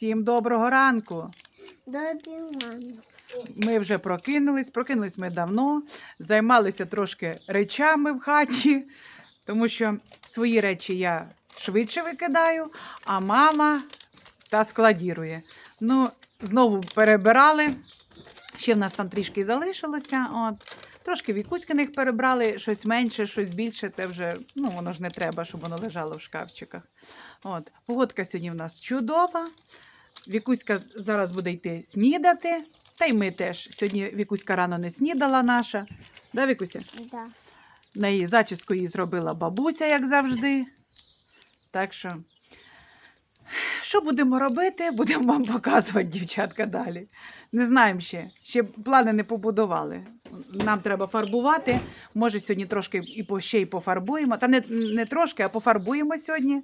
Всім доброго ранку. Добрий ранок. Ми вже прокинулись. Прокинулись ми давно, займалися трошки речами в хаті, тому що свої речі я швидше викидаю, а мама та складірує. Ну, знову перебирали. Ще в нас там трішки залишилося. От. Трошки вікуськиних перебрали, щось менше, щось більше, те вже ну, воно ж не треба, щоб воно лежало в шкафчиках. От. Погодка сьогодні в нас чудова. Вікуська зараз буде йти снідати. Та й ми теж. Сьогодні Вікуська рано не снідала наша. Да, Вікуся? Да. На її зачіску її зробила бабуся, як завжди. Так що, що будемо робити, будемо вам показувати, дівчатка, далі. Не знаємо ще. Ще плани не побудували. Нам треба фарбувати. Може, сьогодні трошки і по, ще й пофарбуємо. Та не, не трошки, а пофарбуємо сьогодні.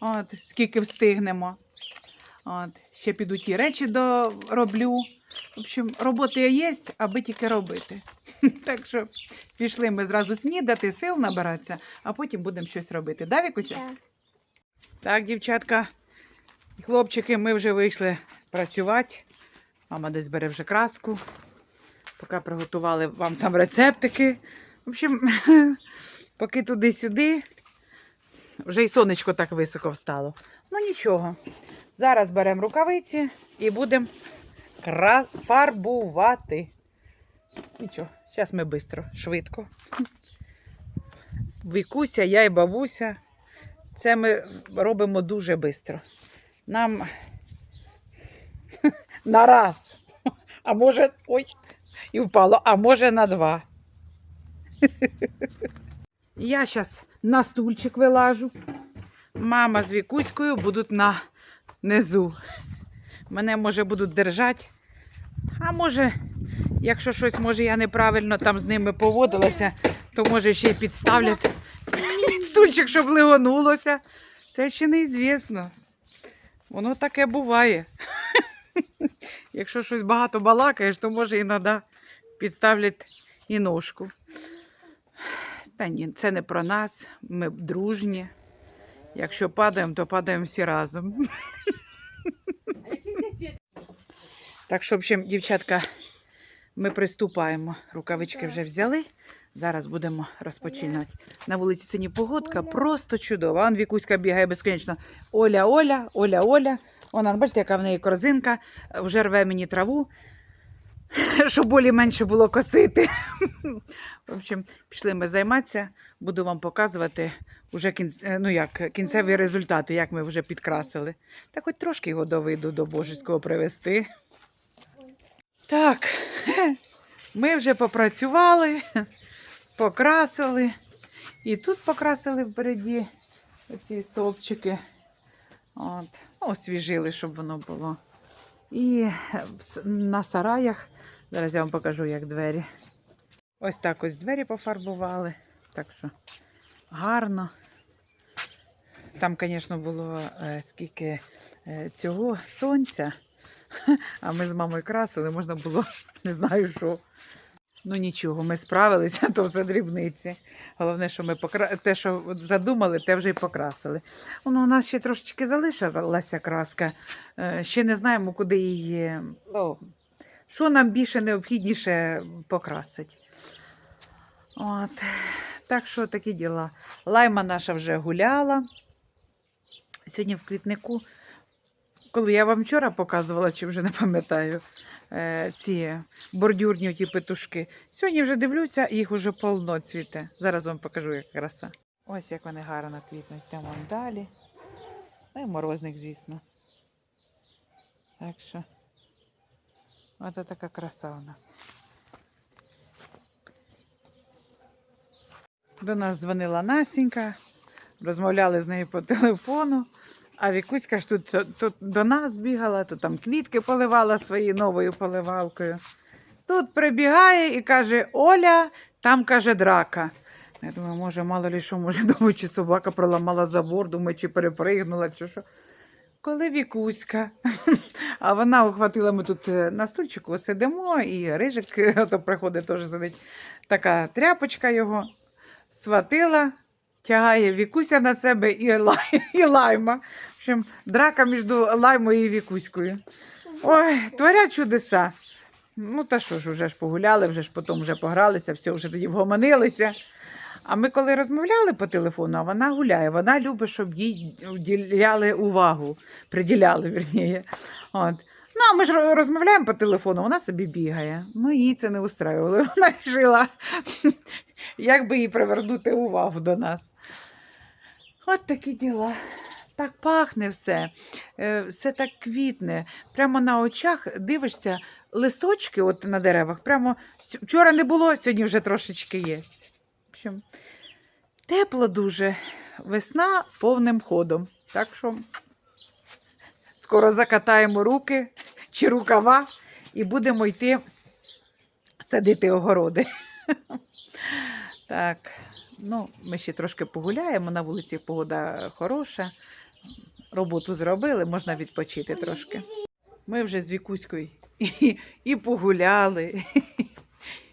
От, скільки встигнемо. От, ще піду ті речі дороблю. В общем, роботи є, аби тільки робити. Так що пішли ми зразу снідати, сил набиратися, а потім будемо щось робити. Да, Вікуся? Да. Так, дівчатка і хлопчики, ми вже вийшли працювати. Мама десь бере вже краску. Поки приготували вам там рецептики. В общем, поки туди-сюди, вже й сонечко так високо встало. Ну нічого. Зараз беремо рукавиці і будемо фарбувати. Нічого, зараз ми швидко, швидко. Вікуся, я і бабуся. Це ми робимо дуже швидко. Нам на раз. А може, ой, і впало, а може на два. Я зараз на стульчик вилажу. Мама з Вікуською будуть на низу. Мене, може, будуть держати. А може, якщо щось, може, я неправильно там з ними поводилася, то може ще й підставлять під стульчик, щоб лигонулося. Це ще неізвісно. Воно таке буває. Якщо щось багато балакаєш, то може іноді підставлять і ножку. Та ні, це не про нас. Ми дружні. Якщо падаємо, то падаємо всі разом. Так що, в общем, дівчатка, ми приступаємо. Рукавички вже взяли. Зараз будемо розпочинати. На вулиці сьогодні погодка просто чудова. Он Вікуська бігає безконечно. Оля, Оля, Оля, Оля. Вона, бачите, яка в неї корзинка, вже рве мені траву, щоб болі менше було косити. В общем, пішли ми займатися. Буду вам показувати уже кінц... е, ну як, кінцеві результати, як ми вже підкрасили. Так хоч трошки його доведу до Божеського привезти. Так, ми вже попрацювали, покрасили. І тут покрасили впереді ці стовпчики. От. Освіжили, щоб воно було. І на сараях, зараз я вам покажу, як двері. Ось так ось двері пофарбували. Так що гарно. Там, звісно, було е, скільки е, цього сонця. А ми з мамою красили, можна було не знаю що. Ну нічого, ми справилися, то все дрібниці. Головне, що ми покра... те, що задумали, те вже й покрасили. Воно у нас ще трошечки залишилася краска. Е, Ще не знаємо, куди її. О, що нам більше необхідніше покрасити. От. Так що такі діла. Лайма наша вже гуляла. Сьогодні в квітнику, коли я вам вчора показувала, чи вже не пам'ятаю, е, ці бордюрні ті петушки. Сьогодні вже дивлюся, їх уже полно цвіте. Зараз вам покажу, як краса. Ось як вони гарно квітнуть. Там далі. Ну і морозник, звісно. Так що, ось така краса у нас. До нас дзвонила Настенька, розмовляли з нею по телефону. А Вікуська ж тут, тут до нас бігала, то там квітки поливала своєю новою поливалкою. Тут прибігає і каже: Оля, там каже драка. Я думаю, може, мало ли що, може, думаю, чи собака проламала забор, думаю, чи перепригнула, чи що. Коли Вікуська, а вона ухватила, ми тут е, на стульчику сидимо, і рижик то приходить, теж сидить така тряпочка його, схватила, тягає Вікуся на себе і, лай, і лайма. общем, драка між Лаймою і Вікуською. Ой, творять чудеса. Ну, та що ж, вже ж погуляли, вже ж потім вже погралися, все, вже тоді вгомонилися. А ми коли розмовляли по телефону, а вона гуляє, вона любить, щоб їй уділяли увагу, приділяли, вірніше. От. Ну, а ми ж розмовляємо по телефону, вона собі бігає. Ну, їй це не устраювало. Вона вирішила, як би їй привернути увагу до нас. От такі діла. Так пахне все, е, все так квітне. Прямо на очах дивишся, листочки от на деревах. Прямо вчора не було, сьогодні вже трошечки є. В общем, тепло дуже. Весна повним ходом. Так що скоро закатаємо руки чи рукава і будемо йти садити огороди. Так, ну, ми ще трошки погуляємо. На вулиці погода хороша. Роботу зробили, можна відпочити трошки. Ми вже з Вікуською і, і погуляли,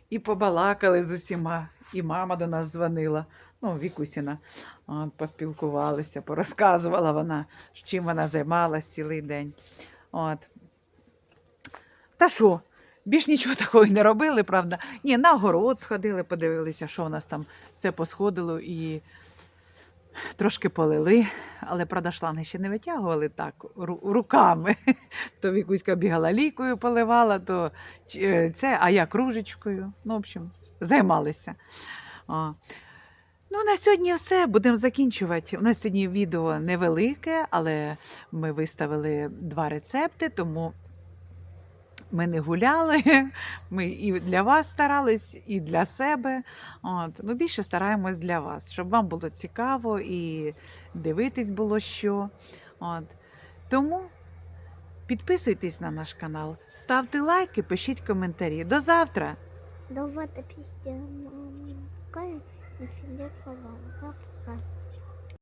і побалакали з усіма. І мама до нас дзвонила, ну, Вікусіна. От, поспілкувалися, порозказувала вона, з чим вона займалась цілий день. От. Та що? Більш нічого такого не робили, правда? Ні, на огород сходили, подивилися, що у нас там все посходило і трошки полили, але правда, шланги ще не витягували так руками. То Вікуська бігала лікою, поливала, то е, це, а я кружечкою. Ну, в общем, займалися. А. Ну, на сьогодні все. Будемо закінчувати. У нас сьогодні відео невелике, але ми виставили два рецепти, тому ми не гуляли. Ми і для вас старались, і для себе. От. Ну, більше стараємось для вас, щоб вам було цікаво і дивитись було що. От. Тому підписуйтесь на наш канал, ставте лайки, пишіть коментарі. До завтра! Да вот, пиздец, мама.